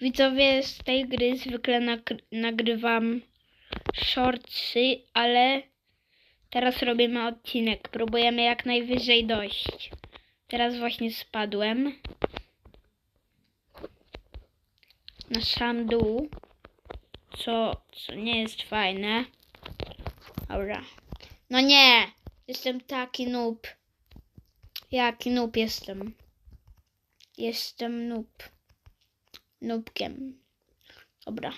Widzowie, z tej gry zwykle nagry- nagrywam shortsy, ale teraz robimy odcinek. Próbujemy jak najwyżej dojść. Teraz właśnie spadłem na sam dół, co, co nie jest fajne. Dobra. No nie! Jestem taki noob. Jaki noob jestem? Jestem noob. Noobkiem. Dobra.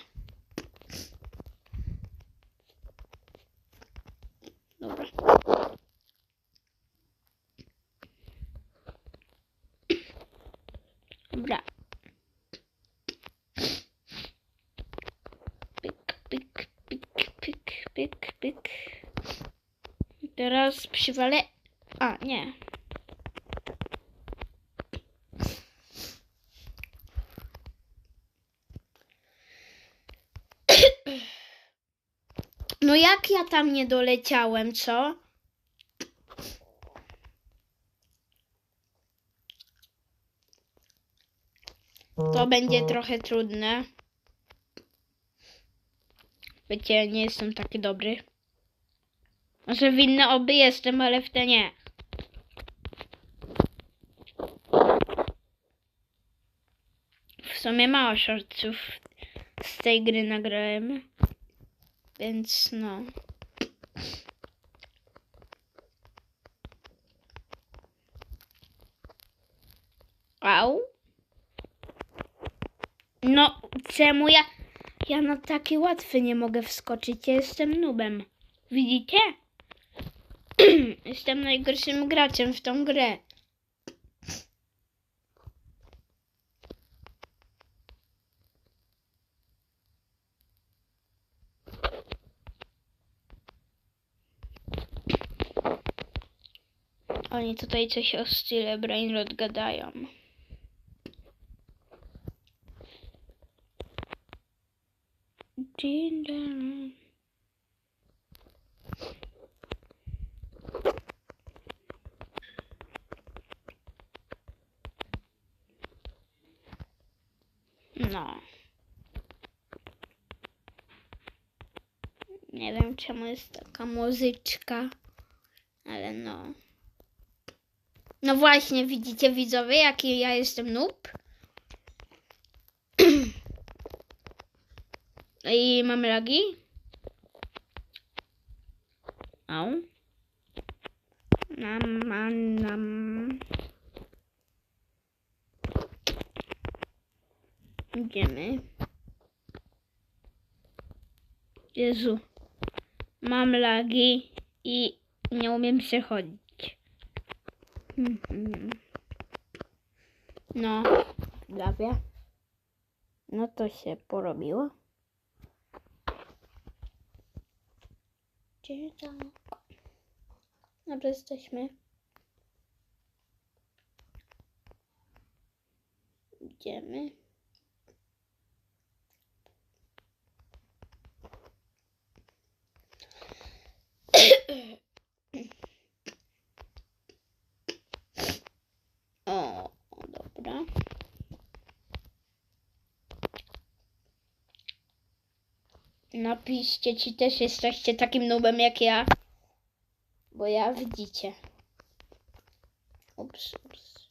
Dobra. Dobra. Pyk, pyk, pyk, pyk, pyk, pyk. Teraz przywalę. A, nie. Jak ja tam nie doleciałem, co? To będzie trochę trudne. Wiecie, nie jestem taki dobry. Może w inne oby jestem, ale w te nie. W sumie mało shortców z tej gry nagrałem. Więc no. Au. No, czemu ja... Ja na takie łatwe nie mogę wskoczyć. Ja jestem nubem. Widzicie? jestem najgorszym graczem w tą grę. Tutaj coś o style Brainrot gadają. Dzień dobry. No. Nie wiem czemu jest taka muzyczka, ale no. No właśnie, widzicie widzowie, jaki ja jestem noob? I mamy lagi? Au. Nam, nam, nam. Idziemy. Jezu. Mam lagi i nie umiem No, prawie. No to się porobiło. Gdzie tam? Dobra, jesteśmy. Idziemy. O, dobra. Napiszcie, czy też jesteście takim nubem jak ja. Bo ja widzicie. Ups, ups.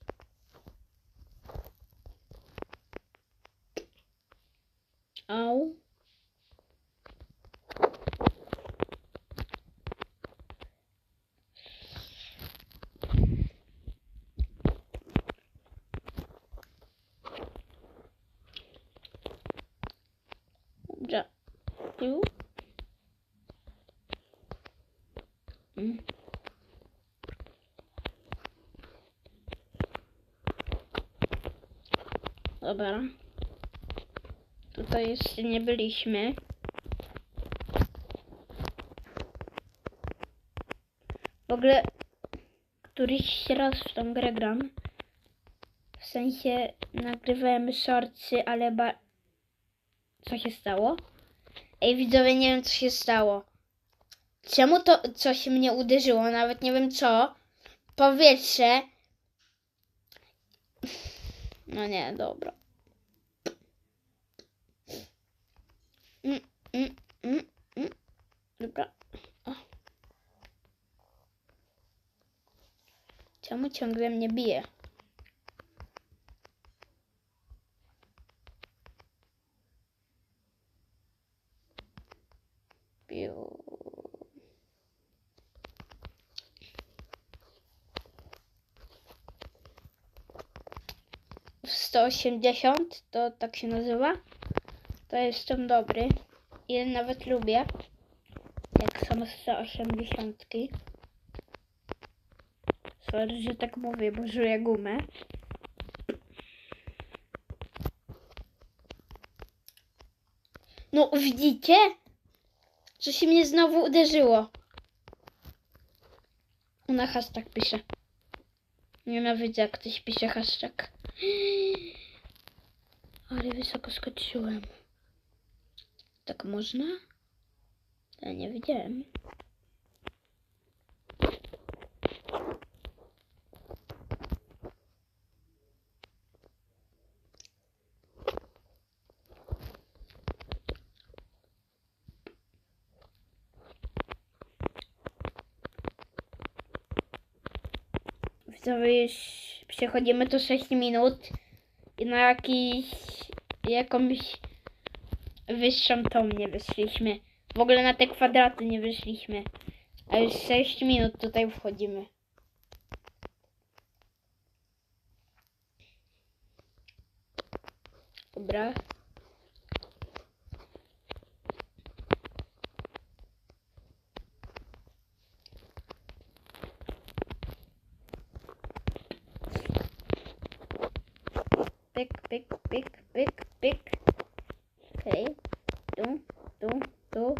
Au. Dobra. Tu. Mm. Dobra. Tutaj jeszcze nie byliśmy. W ogóle któryś raz w tą grę gram. W sensie nagrywałem shortsy, ale ba... Co się stało? Ej, widzowie, nie wiem co się stało. Czemu to coś mnie uderzyło? Nawet nie wiem co. Powietrze. No nie, dobra. Mm, mm, mm, mm. Dobra. Czemu ciągle mnie bije? Biu. 180 to tak się nazywa. To jestem dobry. I nawet lubię. Jak są 180. Sorry, że tak mówię, bo żuję gumę. No widzicie? Że się mnie znowu uderzyło. Na hashtag pisze. Nienawidzę, jak ktoś pisze hashtag. Ale wysoko skoczyłem. Tak można? Ja nie wiedziałem. Widzowie, już przechodzimy tu 6 minut na jakiś, jakąś wyższą tą nie wyszliśmy. W ogóle na te kwadraty nie wyszliśmy. A już 6 minut tutaj wchodzimy. Dobra. Pyk, pyk, pyk, pyk, pyk. Okej. Tu, tu, tu.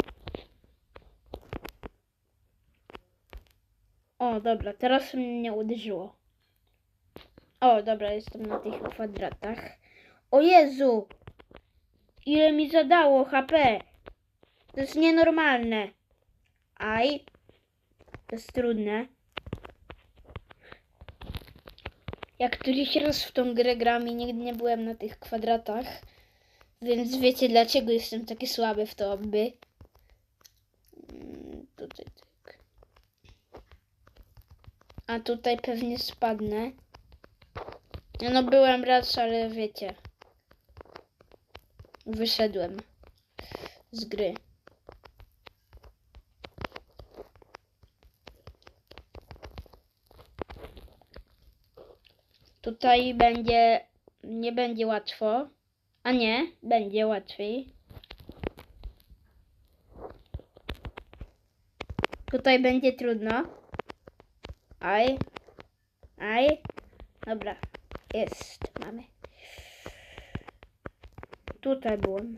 O, dobra, teraz mnie nie uderzyło. O, dobra, jestem na tych kwadratach. O Jezu! Ile mi zadało HP? To jest nienormalne. Aj. To jest trudne. Jak któryś raz w tą grę gram i nigdy nie byłem na tych kwadratach. Więc wiecie dlaczego jestem taki słaby w to by. Mm, Tutaj tak. A tutaj pewnie spadnę. No byłem raz, ale wiecie. Wyszedłem z gry. Tutaj będzie, nie będzie łatwo. A nie, będzie łatwiej. Tutaj będzie trudno. Aj. Aj. Dobra. Jest. Mamy. Tutaj byłem.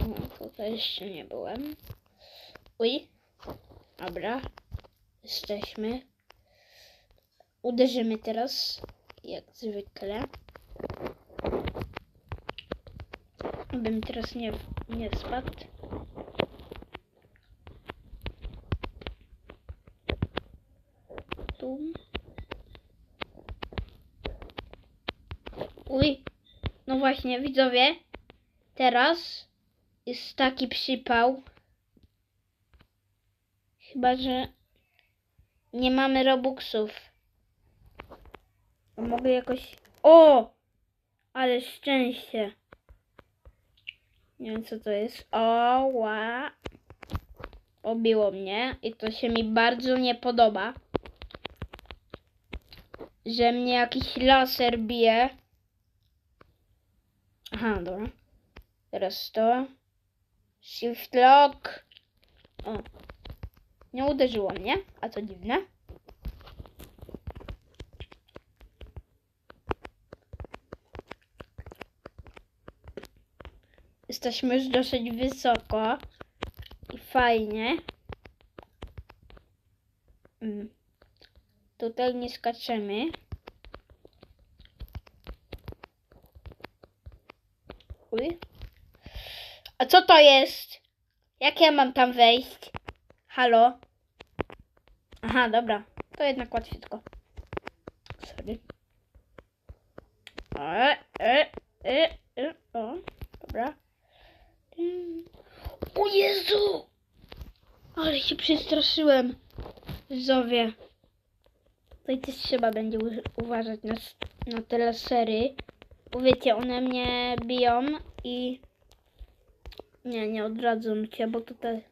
No, tutaj jeszcze nie byłem. Uj. Dobra. Jesteśmy. Uderzymy teraz. Jak zwykle. Bym teraz nie, nie spadł. Tu. Uj. No właśnie, widzowie. Teraz jest taki przypał. Chyba, że nie mamy robuxów. Mogę jakoś... O! Ale szczęście. Nie wiem co to jest. O, ła. Obiło mnie i to się mi bardzo nie podoba. Że mnie jakiś laser bije. Aha, dobra. Teraz to. Shift lock. O. Nie uderzyło mnie, a to dziwne. Jesteśmy już dosyć wysoko i fajnie. Mm. Tutaj nie skaczemy. Uj. A co to jest? Jak ja mam tam wejść? Halo? Aha, dobra. To jednak łatwiutko. Sorry. E, e, e, e, o, dobra. Mm. O Jezu! Ale się przestraszyłem. Zowie. Tutaj też trzeba będzie uważać na, na te lasery. Bo wiecie, one mnie biją i... Nie, nie odradzą cię, bo tutaj...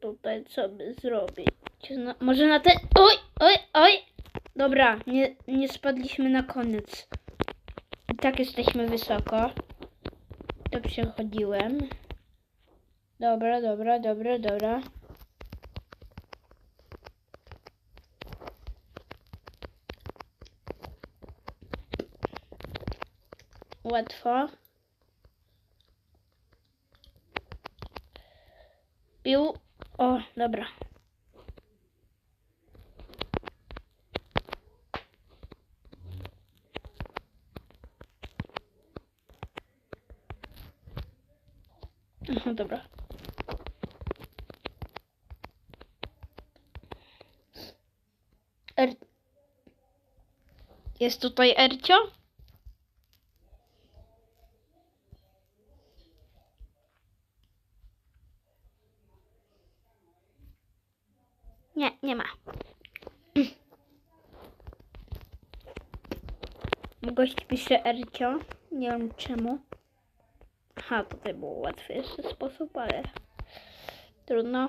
Tutaj co by zrobić? Na, może na ten... Oj, oj, oj! Dobra, nie, nie spadliśmy na koniec. I tak jesteśmy wysoko. To przechodziłem. Dobra, dobra, dobra, dobra. Łatwo. Pił. O, dobra. Aha, dobra. Er... Jest tutaj Ercio? Nie, nie ma. Gość pisze Ercio. Nie wiem czemu. Aha, tutaj był łatwiejszy sposób, ale trudno.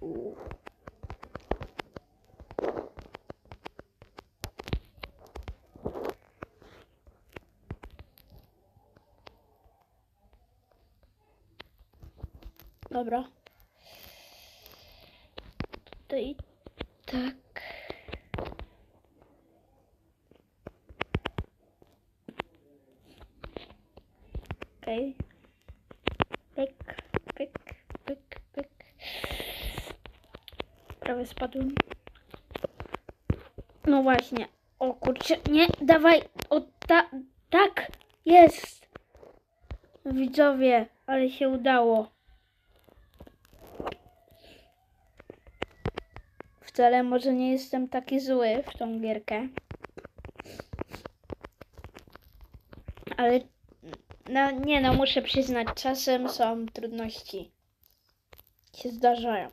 U. Dobra. Tutaj tak. Okej. Pyk, pyk, pyk, pyk. Prawie spadłem. No właśnie. O kurczę, nie, dawaj. O ta, tak, jest. Widzowie, ale się udało. Wcale może nie jestem taki zły w tą gierkę. Ale no nie no, muszę przyznać, czasem są trudności. Się zdarzają.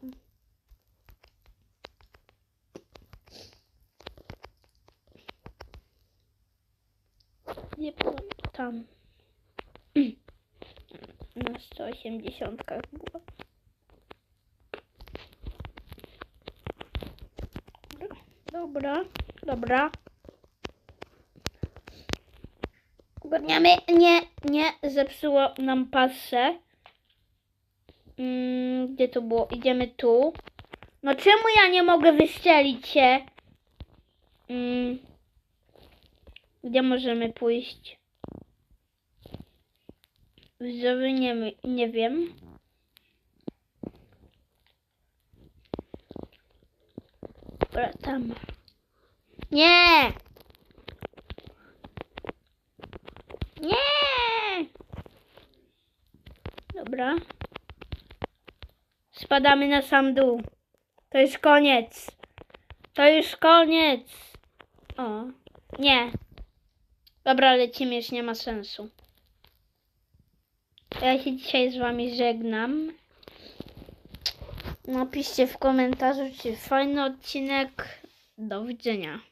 Nie pamiętam. Na 180 było. Dobra, dobra. Ogarniamy. Nie, nie, zepsuło nam pasę. Mm, gdzie to było? Idziemy tu. No czemu ja nie mogę wystrzelić się? Mm, gdzie możemy pójść? Widzowie, nie, nie wiem. Dobra, tam. Nie! Nie! Dobra. Spadamy na sam dół. To jest koniec. To już koniec. O, nie. Dobra, lecimy, już nie ma sensu. Ja się dzisiaj z wami żegnam. Napiszcie w komentarzu, czy fajny odcinek. Do widzenia.